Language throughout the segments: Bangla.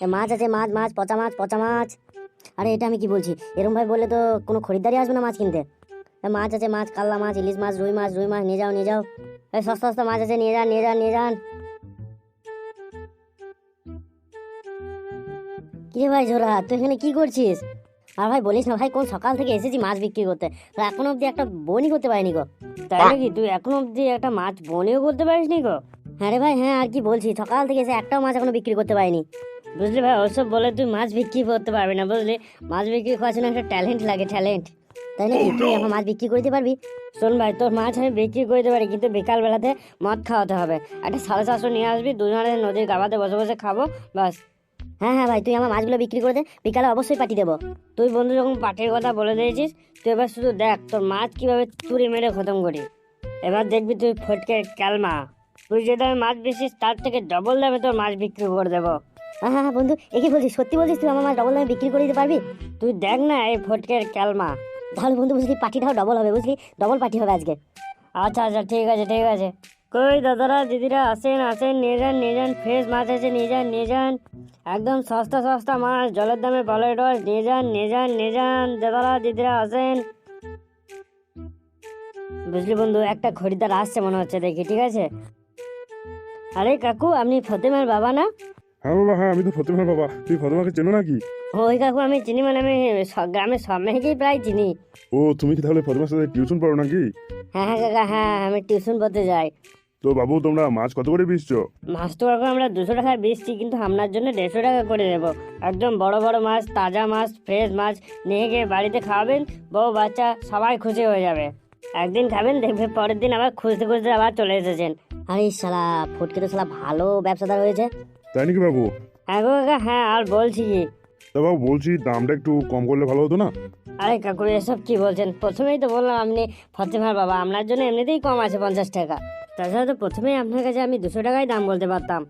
মাছ আছে, মাছ মাছ, পচা মাছ পচা মাছ। আরে, এটা আমি কি বলছি? এরকম ভাবে বললে তো কোনো খরিদ্দারি আসবে না মাছ কিনতে। মাছ আছে, মাছ, কাল্লা মাছ, ইলিশ মাছ, রুই মাছ রুই মাছ, নিয়ে যাও নিয়ে যাও। সস্তা সস্তা মাছ আছে, নিয়ে যান নিয়ে যান নিয়ে যান। কিরে ভাই ঝোরা তুই এখানে কি করছিস? আর ভাই বলিস না ভাই, কোন সকাল থেকে এসেছি মাছ বিক্রি করতে? তো এখনও অবধি একটা বনি করতে পারিনি গো। তাই নাকি তুই এখনও অবধি একটা মাছ বনিও করতে পারিস নি গো? হ্যাঁ রে ভাই হ্যাঁ আর কি বলছি, সকাল থেকে এসে একটাও মাছ এখনও বিক্রি করতে পারিনি। বুঝলি ভাই ওসব বলে তুই মাছ বিক্রি করতে পারবি না বুঝলি? মাছ বিক্রি করার জন্য একটা ট্যালেন্ট লাগে ট্যালেন্ট তাই নাকি তুই আমার মাছ বিক্রি করতে পারবি? শোন ভাই তোর মাছ আমি বিক্রি করতে পারি কিন্তু বিকাল বেলাতে মদ খাওয়াতে হবে। একটা সাড়ে সাতশো নিয়ে আসবি দুজনে নদীর গাবাতে বসে বসে খাব বাস হ্যাঁ হ্যাঁ ভাই তুই আমার মাছগুলো বিক্রি করে দে বিকালে অবশ্যই পাঠিয়ে দেবো। তুই বন্ধু যখন পাঠিয়ে কথা বলে দিয়েছিস তুই এবার শুধু দেখ তোর মাছ কীভাবে চুরি মেরে খতম করি। এবার দেখবি তুই ফটকে ক্যালমা তুই যে দামে মাছ বেচিস তার থেকে ডবল দামে তোর মাছ বিক্রি করে দেবো। হ্যাঁ হ্যাঁ বন্ধু এ কি বলছিস সত্যি বলছিস তুই আমার মাছ ডবল দামে বিক্রি করে দিতে পারবি? তুই দেখ না এই ফটকের ক্যালমা। তাহলে বন্ধু বুঝলি পাঠিটাও ডবল হবে, বুঝলি? ডবল পাঠি হবে আজকে। আচ্ছা আচ্ছা ঠিক আছে ঠিক আছে। কই দাদারা, দিদিরা, আসেন আসেন, নিয়ে যান নিয়ে যান ফ্রেশ মাছ আছে, নিয়ে যান নিয়ে যান। একদম সস্তা সস্তা মাছ, জলের দামে বলের ডল নিয়ে যান নিয়ে যান নিয়ে যান। দাদারা, দিদিরা, আসেন। বুঝলি বন্ধু, একটা খরিদ্দার আসছে মনে হচ্ছে দেখি, ঠিক আছে? আরে কাকু, আপনি ফতেমার বাবা না? হ্যাঁ বাবা হ্যাঁ আমি তো ফতেমার বাবা। তুই ফতেমাকে চেনো নাকি? ওই কাকু আমি চিনি মানে আমি স- গ্রামের সব মেয়েকেই প্রায় চিনি। ও তুমি কি তাহলে ফতেমার সাথে টিউশন পড়ো নাকি? হ্যাঁ হ্যাঁ কাকা হ্যাঁ আমি টিউশন পড়তে যাই। তো বাবু তোমরা মাছ কত করে বেচছো? মাছ তো এখন আমরা দুশো টাকায় বেচছি কিন্তু আপনার জন্য দেড়শো টাকা করে দেবো। একদম বড় বড় মাছ তাজা মাছ ফ্রেশ মাছ নিয়ে গিয়ে বাড়িতে খাওয়াবেন বউ বাচ্চা সবাই খুশি হয়ে যাবে। একদিন খাবেন দেখবে পরের দিন আবার খুঁজতে খুঁজতে আবার চলে এসেছেন। আরে শালা ফুটকে তো শালা ভালো ব্যবসাদার হয়েছে। তাই নাকি বাবু? হ্যাঁ গো কাকা হ্যাঁ আর বলছি কি? তা বাবু বলছি দামটা একটু কম করলে ভালো হতো না? আরে কাকু এসব কি বলছেন? প্রথমেই তো বললাম আপনি ফতেমার বাবা আপনার জন্য এমনিতেই কম আছে পঞ্চাশ টাকা। তাছাড়া তো প্রথমেই আপনার কাছে আমি দুশো টাকাই দাম বলতে পারতাম।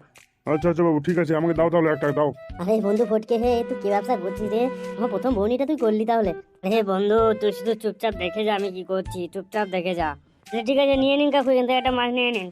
আচ্ছা আচ্ছা বাবু ঠিক আছে আমাকে দাও তাহলে এক টাকা দাও। আরে বন্ধু ফটকে হে তুই কি ব্যবসা করছিস রে? আমার প্রথম বউনিটা তুই করলি তাহলে। হে বন্ধু তুই শুধু চুপচাপ দেখে যা আমি কি করছি? চুপচাপ দেখে যা। আচ্ছা, ঠিক আছে নিয়ে নিন কাকু কিন্তু একটা মাছ নিয়ে নিন।